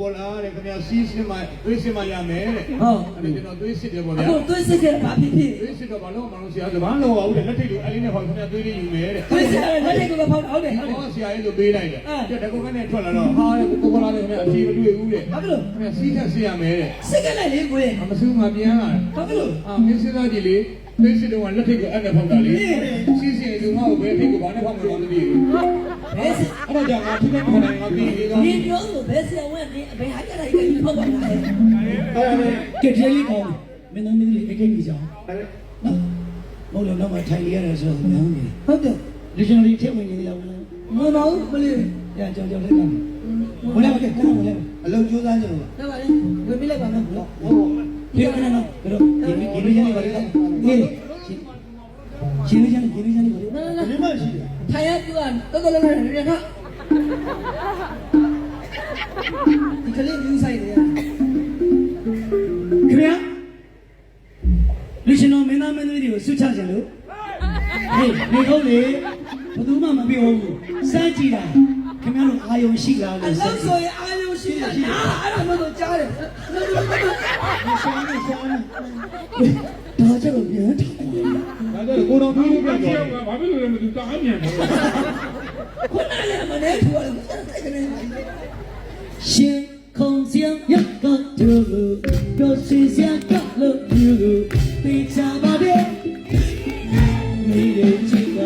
ပေါ်လာတဲ့ခင်ဗျာစီးစင်မသွေးစင်မရမယ်တဲ့ဟုတ်အဲ့ဒါကျွန်တော်သွေးစစ်တယ်ပေါ့အဗျာကိုသွေးစစ်ခဲ့ဘာဖြစ်ဖြစ်သွေးစစ်တော့ဘာလို့မလုပ်ဆရာကဘာလို့အောင်တဲ့လက်ထိတ်လိုအဲ့လေးနဲ့ဟောခင်ဗျာသွေးလေးယူမယ်တဲ့သွေးစစ်ရတယ်လက်ထိတ်ကပဲဖောက်ဟုတ်တယ်ဟုတ်တယ်ဟောဆရာကြီးလိုပေးလိုက်တယ်အဲကျတကူကနေထွက်လာတော့ဟာတဲ့ကိုပေါ်လာတယ်ခင်ဗျာအဖြေမတွေ့ဘူးတဲ့ဘာဖြစ်လို့ခင်ဗျာစီးချက်စစ်ရမယ်တဲ့စစ်ခဲ့လိုက်လေကိုယ်အမဆူးမပြန်လာတယ်ဘာဖြစ်လို့အာမင်းစဉ်းစားကြည့်လေသွေးစစ်တော့လက်ထိတ်ကိုအဲ့နဲ့ဖောက်တာလေစီးစင်လူမကိုဘယ်ထိတ်ကိုဘာနဲ့ဖောက်မှန်းမသိဘူးဘယ်စစ် အဲ့ဒါကြောင့်ငါထိတဲ့ခဏငါပြီးပြီးတော့ဒီပြောလို့ဘယ်ဆရာဝန်နေဘယ်ဟာကြလိုက်ကြဖောက်ပါလားအဲ့ဒါနဲ့ကဲဒီလေးကောင်းမင်းတို့မင်းလေးအိတ်ကိတ်ကြီးကြောင်းနော်မဟုတ်လို့တော့မထိုင်ရရတယ်ဆိုတော့များနေဟုတ်တယ်လူရှင်တွေထည့်ဝင်နေလောက်လားမမဟုတ်မလေးရကြောင်ကြောင်လေးကနေဝင်လာပါကဲခဏဝင်လာအလုံးကြိုးစားကြလို့တော့ပါလေဝင်ပြလိုက်ပါမယ်ဟုတ်ဟုတ်ဒီကနေ့နော်ဘယ်တော့ဒီဒီလိုရနေပါလေဒီရှင်လေးရှင်လေးရှင်လေးပါလေနော်ဘနော်ယ်မှရှိတယ်ထိုင်ရသူကတော်တော်လေးလေးရခ ဒီကလေးမြူးဆိုင်တယ်ခင်ဗျာလူရှင်တော်မင်းသားမင်းသမီးတွေကိုဆွချကြလို့ဟေးနေကုန်လေဘယ်သူမှမပြောဘူးစမ်းကြည့်တာခင်ဗျားတို့အာယုံရှိလားအလို့လောက်ဆိုရင်အားလုံးရှိတာနာအဲ့ဒါမှတော့ကြားတယ်ရှာနေရှာနေဒါကြတော့ပြန်ထဒါကြောင့်ကိုတော်ပြီးပြန်တော့ဘာဖြစ်လို့လဲမသိဘူးတားမြန်တယ် ခုနကလည်းမနေထူရတယ်တိုက်ကနေရှင်ခုံစရာရကတူပြောစီစရာကလို့ယူတေချာပါတဲ့မိရဲ့ချစ်က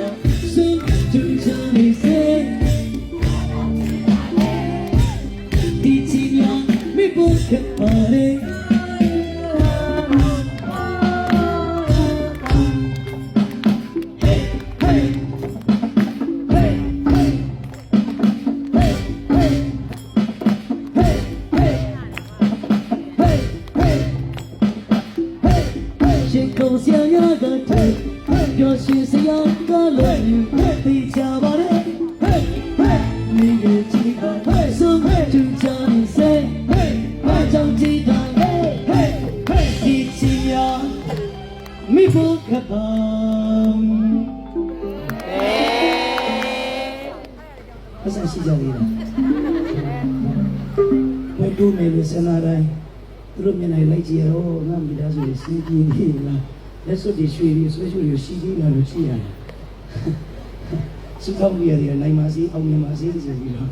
စွန့်တူချာနေစေဒီချီညာမိဖို့ခ ပျော်ရွှင်စရာကလည်းယူသိချပါတဲ့မိရဲ့ချစ်ကစွန့်တူချာနေစေအကြောင်းကြည့်တာဒီချီညာမိဖို့ခက်ပါအဆရှိကြလေလားဘယ်လိုမဲလို့စနာတိုင်းသူတို့မျက်နှာလိုက်ကြည့်ရတော့ငါမိသားစုတွေစီးကြည့်နေလား လက်စွပ်တွေရွှေတွေဆွဲရွှေတွေရှိသေးလားလို့ကြည့်ရတယ်စုကောင်းကြီးရတယ်နိုင်ပါစေအောင်မြင်ပါစေဆိုပြီးတော့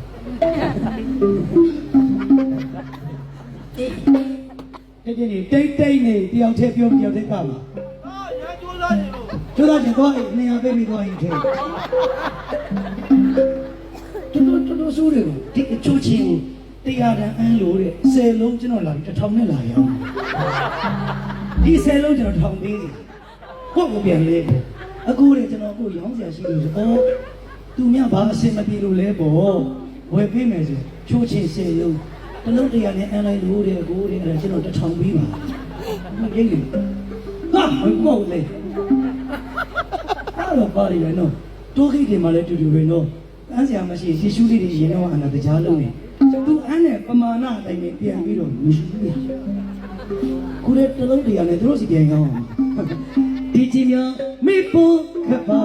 တိတ်တိတ်တိတ်တိတ်နေတယောက်တည်းပြောတယောက်တည်းကပါဟာညာကြိုးစားနေလို့ကျိုးသားကျသွားအိနေရာပေးပြီးသွားရင်ထဲတော်တော်တော်ဆိုးတယ်ဒီအချိုးချင်းကိုတရားတန်အန်းလို့တဲ့ဆယ်လုံးကျွန်တော်လာပြီးတစ်ထောင်နဲ့လာရအောင် ဒီဆယ်လုံးကျွန်တော်ထောင်ပေးစီကိုယ့်ကိုပြန်လဲအခုလေကျွန်တော်ကိုရောင်းစရာရှိလို့ဆိုအော်သူမြဘာအစင်မပြေလို့လဲပေါ့ဝယ်ပေးမယ်ဆိုချိုးချင်းဆယ်လုံးတစ်လုံးတရားနဲ့အန်းလိုက်လို့တဲ့ကိုတဲ့အဲ့ဒါကျွန်တော်တစ်ထောင်ပေးပါမရိတ်လေဟာမကောက်လေအဲ့တော့ပါရီပဲနော်တိုးခိတ်တွေမှာလည်းတူတူပဲနော်အန်းစရာမရှိယေရှုလေးတွေရင်တော့အနာတရားလုံးနေသူအန်းနဲ့ပမာဏအတိုင်းပဲပြန်ပြီးတော့မရှိဘူး ရကိုယ်တလုံးတရားနဲ့သူတို့စီပြန်ကောင်းအောင်ဒီချင်းများမိဖို့ခပါ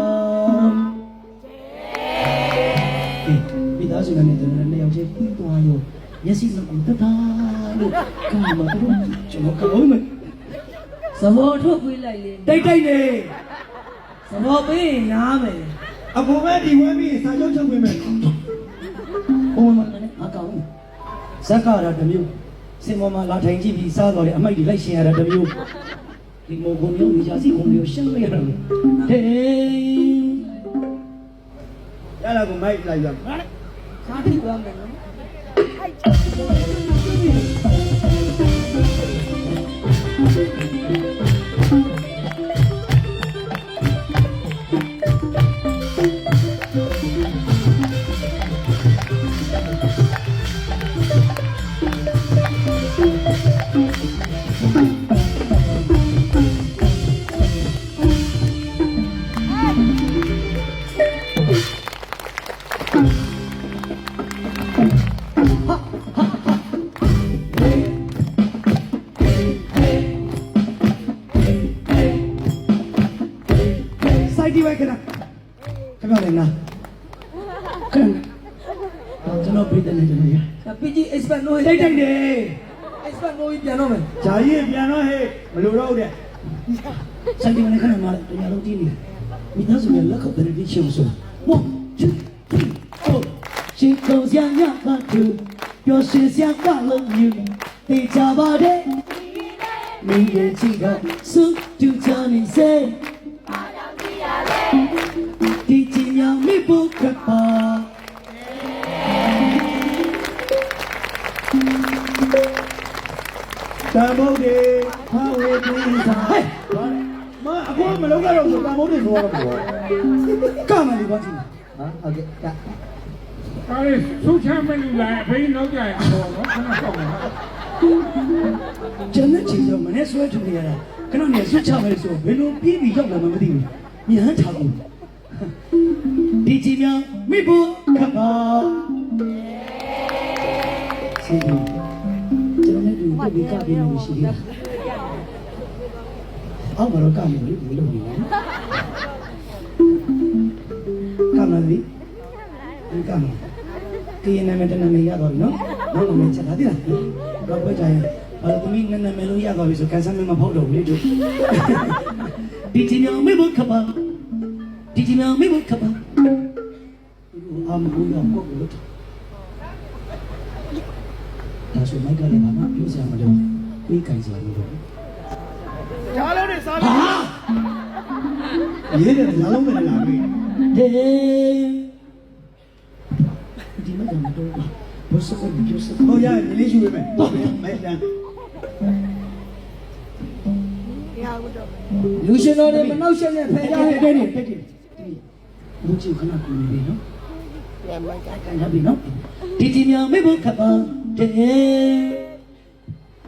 မိသားစုနဲ့တူတယ်နှစ်ယောက်ချင်းပြီးသွားရောမျက်စိလုံးတသားလို့ကာမတို့ကျွန်တော်ကောင်းမယ်သဘောထုတ်ပေးလိုက်လေတိတ်တိတ်နေသဘောပေးရင်နားမယ်အပေါ်မဲ့ဒီဝဲပြီးစာချုပ်ချုပ်ပေးမယ်ဘုံမနဲ့အကောင်ဇက်ကရတမျိုး စင်ပေါ်မှာလာထိုင်ကြည့်ပြီးစားတော်တယ်အမိုက်တွေလိုက်ရှင်ရတာတမျိုးဒီမောကုံမျိုးနေကြစီကုံမျိုးရှင်းလိုက်ရတယ်ဟေးရလာကိုမိုက်လိုက်ရခါတိသွားမယ်နော် တိတ်တိတ်နေအဲ့စနိုးကြီးပြန်တော့မယ်ဂျာကြီးပြန်တော့ဟဲ့မလိုတော့တဲ့စံတင်မနဲ့ခဏမှတရားလုံးကြည့်နေမိသားစုရဲ့လက်ခုပ်တဲ့ဒီချင်ဆိုဝါချစ်ဟုတ်ရှင်ကုန်စရာညပါသူပျော်ရွှင်စရာကလုံးယူတေချာပါတယ်မိရဲ့ချီကစုတူချာနေစေဒီချင်ယောင်မိဖို့ကပါတ န်ဖို့တွေဖာဝေးပြီးသားဟဲ့မအခုမလုံးကတော့ဆိုတန်ဖို့တွေဆိုတော့ပေါ့ကမယ်ဒီဘာကြည့်ဟာဟုတ်ကဲ့ကဒါလေးသုချမ်းမလူလာအဖေနောက်ကြရင်တော့နော်ခဏဆောက်ပါကျန်တဲ့ချိန်တော့မနေ့ဆွဲထုတ်နေရတာခဏနေဆွတ်ချမယ်ဆိုဘယ်လိုပြေးပြီးရောက်လာမှမသိဘူးမြန်ဟန်ထားဘူးဒီချီမြောင်မိဖို့ကပါစီဒီ ကျွန်တော်လည်းဒီဒီကပြီးလို့ရှိတယ်အောက်မှာတော့ကမယ်လေဒီလိုနေတယ်ကမယ်လေဒီကမယ်ဒီနာမည်တနာမည်ရတော့ပြီနော်နောက်နာမည်ချက်ထားသေးလားတော့ပဲကြရင်ဘာလို့သမီးနာမည်လုံးရသွားပြီဆိုကန်ဆယ်မမဖောက်တော့ဘူးလေတို့ဒီချီမြောင်မိဖို့ကပါဒီချီမြောင်မိဖို့ကပါအာမဘူးတော့ကိုကိုလို့ဒါဆိုမိုက်ကလည်းဘာမှပြော စရာမလိုပြီးကြိုင်စရာမလိုဂျာလုံးတွေစားပြီရေးတယ်ဂျာလုံးပဲလာပြီဟေးဒီမှာတော့ဘောစကောပြောစဟိုကောရရင်လေးယူပေးမယ်ဟုတ်ပြီမဲတန်းလူရှင်တော်တွေမနှောက်ရှက်နဲ့ဖယ်ကြတက်တယ်တက်တက်တက်တက်ဘူချီခဏကူနေပြီနော်ပြန်မိုက်ကန်ရပြီနော်ဒီဒီမြောင်မေဖို့ခပ်ပါတဲ့